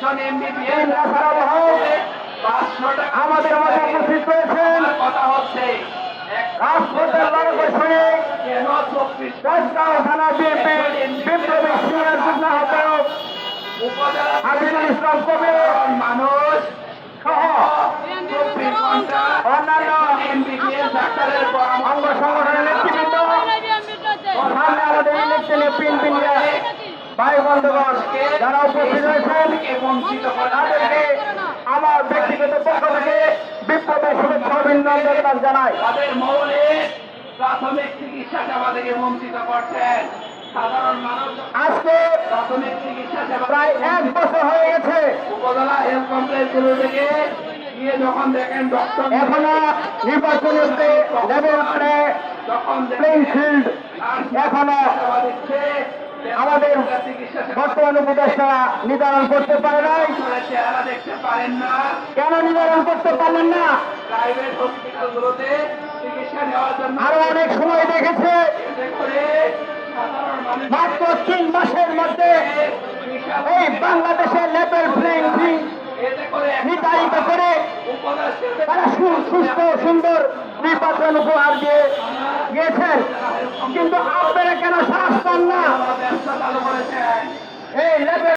একজন আমাদের মাঝে উপস্থিত হয়েছেন কথা হচ্ছে রাজপথের লড়াই রাজগাঁও থানা বিএনপি বিপ্লবী সিনিয়র যুগ্ম আহ্বায়ক হাবিবুল ইসলাম কবির। মানুষ ভাই বন্ধুগণ যারা উপস্থিত করা তাদেরকে আমার ব্যক্তিগত পক্ষ থেকে বিপ্লবের শুভেচ্ছা অভিনন্দন জানাই। তাদের মৌলিক প্রাথমিক চিকিৎসা সেবা থেকে বঞ্চিত করছেন। আজকে প্রাথমিক চিকিৎসা প্রায় এক বছর হয়ে গেছে। উপজেলা হেলথ থেকে গিয়ে যখন দেখেন ডক্টর এখনও নির্বাচনের লেভেল প্লে প্লেইং দেখেন ফিল্ড এখনও সেবা দিচ্ছে আমাদের বর্তমান উপদেষ্টা নির্ধারণ করতে পারে নাই। কেন নির্ধারণ করতে পারলেন না? আরও অনেক সময় দেখেছে। মাত্র তিন মাসের মধ্যে এই বাংলাদেশের লেভেল প্লেইং নির্ধারিত করে তারা সুস্থ, সুন্দর নির্বাচন উপহার দিয়ে গিয়েছেন। কিন্তু আপনারা কেন সাহস না? ব্যবসা চালু করেছেন এই